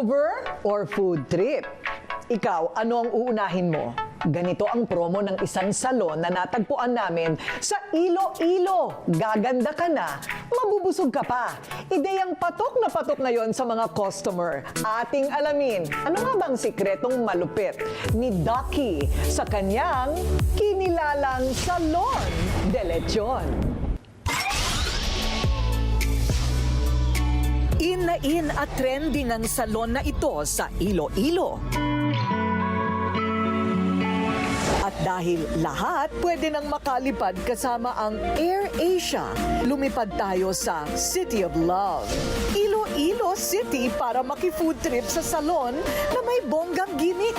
Makeover or food trip? Ikaw, ano ang uunahin mo? Ganito ang promo ng isang salon na natagpuan namin sa Ilo-Ilo. Gaganda ka na, mabubusog ka pa. Ideyang patok na patok ngayon sa mga customer. Ating alamin, ano nga bang sikretong malupit ni Ducky sa kanyang kinilalang Salon de Lechon? In na in at trending ang salon na ito sa Iloilo. At dahil lahat pwede nang makalipad kasama ang Air Asia, lumipad tayo sa City of Love. Iloilo City para maki-food trip sa salon na may bonggang gimmick.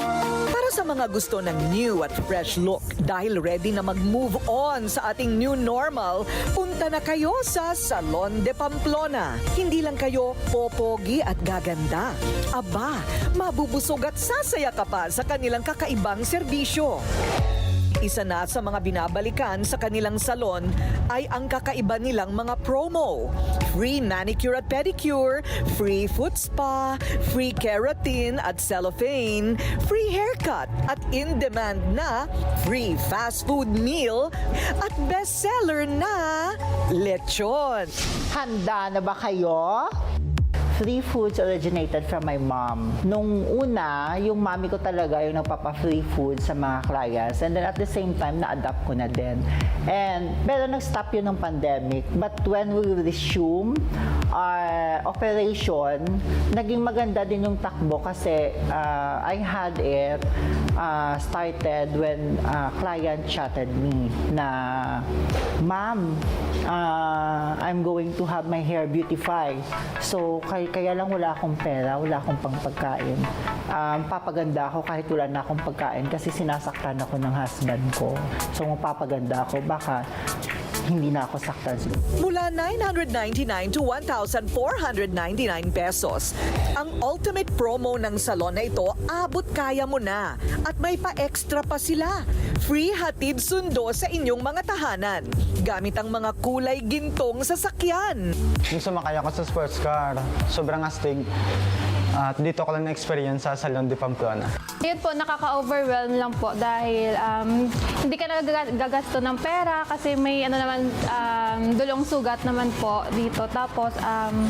Para sa mga gusto ng new at fresh look dahil ready na mag-move on sa ating new normal, punta na kayo sa Salon de Pamplona. Hindi lang kayo popogi at gaganda. Aba, mabubusog at sasaya ka pa sa kanilang kakaibang serbisyo. Isa na sa mga binabalikan sa kanilang salon ay ang kakaiba nilang mga promo. Free manicure at pedicure, free foot spa, free keratin at cellophane, free haircut at in-demand na free fast food meal at bestseller na lechon. Handa na ba kayo? Free foods originated from my mom. Nung una, yung mami ko talaga yung nagpapa-free food sa mga clients. And then at the same time, na-adapt ko na din. And, pero nag-stop yun ng pandemic. But when we resume our operation, naging maganda din yung takbo kasi uh, I had it uh, started when uh, client chatted me na, Ma'am, uh, I'm going to have my hair beautified. So, kay, kaya lang wala akong pera, wala akong pangpagkain. Um, papaganda ako kahit wala na akong pagkain kasi sinasaktan ako ng husband ko. So, magpapaganda ako, baka hindi na ako saktan. Mula 999 to 1,499 pesos. Ang ultimate promo ng salon na ito, abot kaya mo na. At may pa-extra pa sila. Free hatid sundo sa inyong mga tahanan. Gamit ang mga kulay gintong sasakyan. Nung sumakay ako sa sports car, sobrang astig. At dito ko lang na-experience sa Salon de Pamplona. Yun po, nakaka-overwhelm lang po dahil um, hindi ka na gaga- gagasto ng pera kasi may ano naman, um, dulong sugat naman po dito. Tapos, um,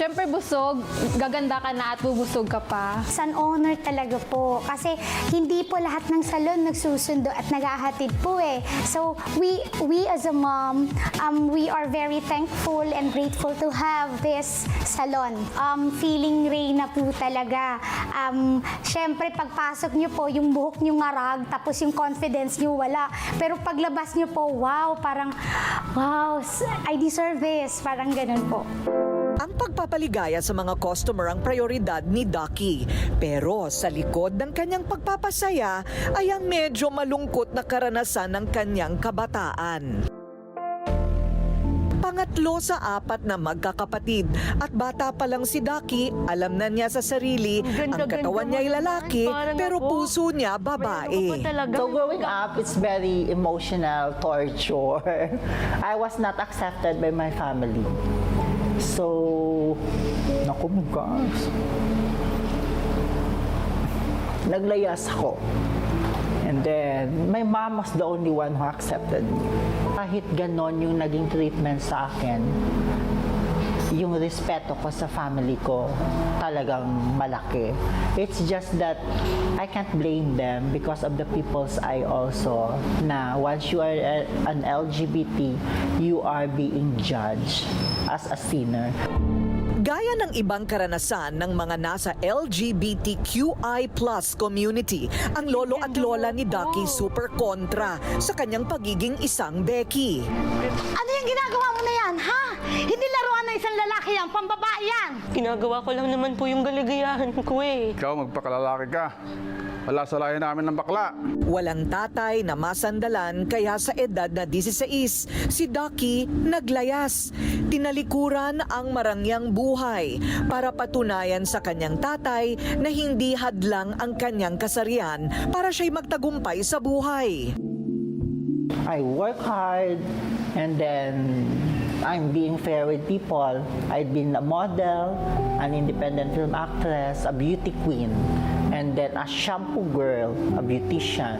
syempre busog, gaganda ka na at bubusog ka pa. It's an honor talaga po kasi hindi po lahat ng salon nagsusundo at naghahatid po eh. So we we as a mom, um, we are very thankful and grateful to have this salon. Um, feeling Reyna po talaga. Um, Siyempre pagpasok niyo po yung buhok niyo ngarag tapos yung confidence niyo wala. Pero paglabas niyo po, wow, parang wow, I deserve this. Parang ganun po. Ang pagpapaligaya sa mga customer ang prioridad ni Ducky. Pero sa likod ng kanyang pagpapasaya ay ang medyo malungkot na karanasan ng kanyang kabataan. Pangatlo sa apat na magkakapatid at bata pa lang si Ducky, alam na niya sa sarili ang katawan niya ay lalaki pero puso niya babae. So growing up, it's very emotional torture. I was not accepted by my family. So, naku mo guys. Naglayas ako. And then, my mom was the only one who accepted me. Kahit ganon yung naging treatment sa akin, yung respeto ko sa family ko talagang malaki. It's just that I can't blame them because of the people's eye also na once you are an LGBT, you are being judged as a sinner. Gaya ng ibang karanasan ng mga nasa LGBTQI plus community, ang lolo at lola ni Ducky super kontra sa kanyang pagiging isang Becky. Ano yung ginagawa mo na yan, ha? Hindi laruan ng isang lalaki yan, pambabae yan. Ginagawa ko lang naman po yung galigayahan ko eh. Ikaw, magpakalalaki ka. Wala sa lahi namin ng bakla. Walang tatay na masandalan kaya sa edad na 16, si Ducky naglayas. Tinalikuran ang marangyang buhay para patunayan sa kanyang tatay na hindi hadlang ang kanyang kasarian para siya'y magtagumpay sa buhay. I work hard and then I'm being fair with people. I've been a model, an independent film actress, a beauty queen, and then a shampoo girl, a beautician,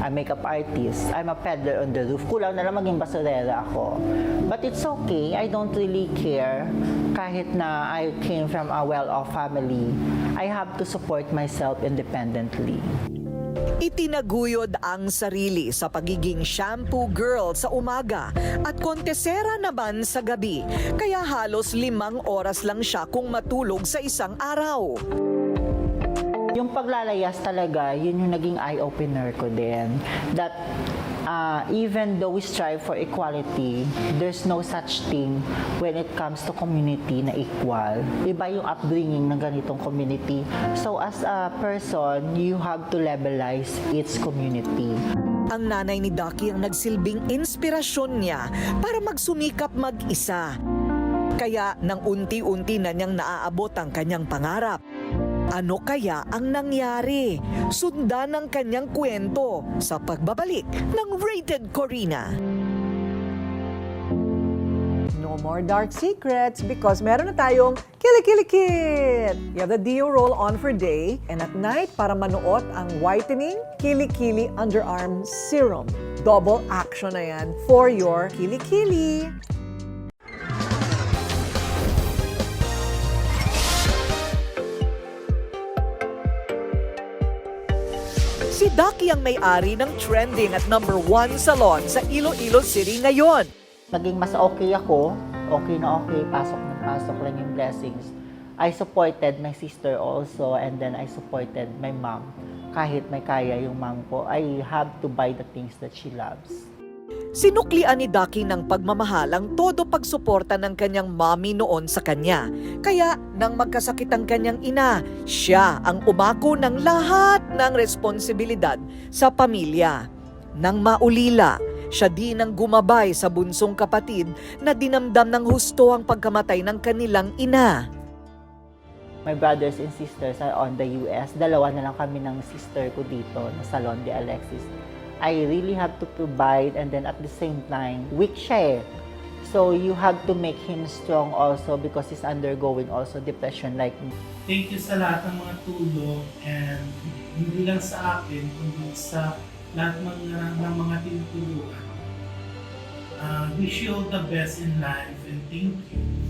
a makeup artist. I'm a peddler on the roof. Kulang na lang maging basurera ako. But it's okay. I don't really care. Kahit na I came from a well-off family, I have to support myself independently. Itinaguyod ang sarili sa pagiging shampoo girl sa umaga at kontesera naman sa gabi. Kaya halos limang oras lang siya kung matulog sa isang araw. Yung paglalayas talaga, yun yung naging eye-opener ko din. That uh, even though we strive for equality, there's no such thing when it comes to community na equal. Iba yung upbringing ng ganitong community. So as a person, you have to levelize its community. Ang nanay ni Ducky ang nagsilbing inspirasyon niya para magsumikap mag-isa. Kaya nang unti-unti na niyang naaabot ang kanyang pangarap. Ano kaya ang nangyari? Sundan ang kanyang kwento sa pagbabalik ng Rated Corina. No more dark secrets because meron na tayong Kili-Kili-Kit! You have the Dio roll on for day and at night para manuot ang whitening Kili-Kili Underarm Serum. Double action na yan for your Kili-Kili! Si Ducky ang may-ari ng trending at number one salon sa Iloilo City ngayon. Naging mas okay ako, okay na okay, pasok na pasok lang yung blessings. I supported my sister also and then I supported my mom. Kahit may kaya yung mom ko, I have to buy the things that she loves. Sinuklian ni Ducky ng pagmamahal ang todo pagsuporta ng kanyang mommy noon sa kanya. Kaya nang magkasakit ang kanyang ina, siya ang umako ng lahat ng responsibilidad sa pamilya. Nang maulila, siya din ang gumabay sa bunsong kapatid na dinamdam ng husto ang pagkamatay ng kanilang ina. My brothers and sisters are on the US. Dalawa na lang kami ng sister ko dito na Salon de Alexis. I really have to provide and then at the same time, weak siya eh. So you have to make him strong also because he's undergoing also depression like me. Thank you sa lahat ng mga tulong and hindi lang sa akin, kundi sa lahat ng, ng mga tinutulungan. Uh, wish you all the best in life and thank you.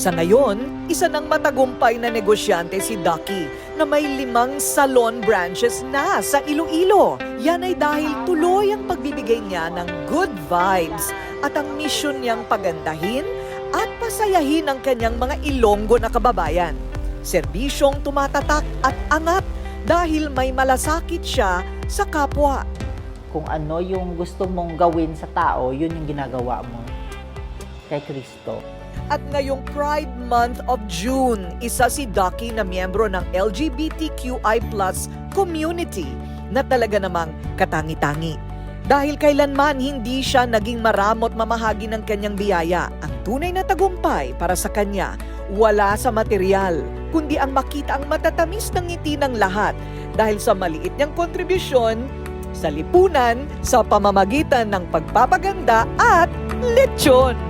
Sa ngayon, isa ng matagumpay na negosyante si Ducky na may limang salon branches na sa Iloilo. Yan ay dahil tuloy ang pagbibigay niya ng good vibes at ang misyon niyang pagandahin at pasayahin ang kanyang mga Ilonggo na kababayan. Serbisyong tumatatak at angat dahil may malasakit siya sa kapwa. Kung ano yung gusto mong gawin sa tao, yun yung ginagawa mo kay Kristo. At ngayong Pride Month of June, isa si Ducky na miyembro ng LGBTQI community na talaga namang katangi-tangi. Dahil kailanman hindi siya naging maramot mamahagi ng kanyang biyaya, ang tunay na tagumpay para sa kanya wala sa material, kundi ang makita ang matatamis ng ngiti ng lahat dahil sa maliit niyang kontribusyon sa lipunan sa pamamagitan ng pagpapaganda at lechon.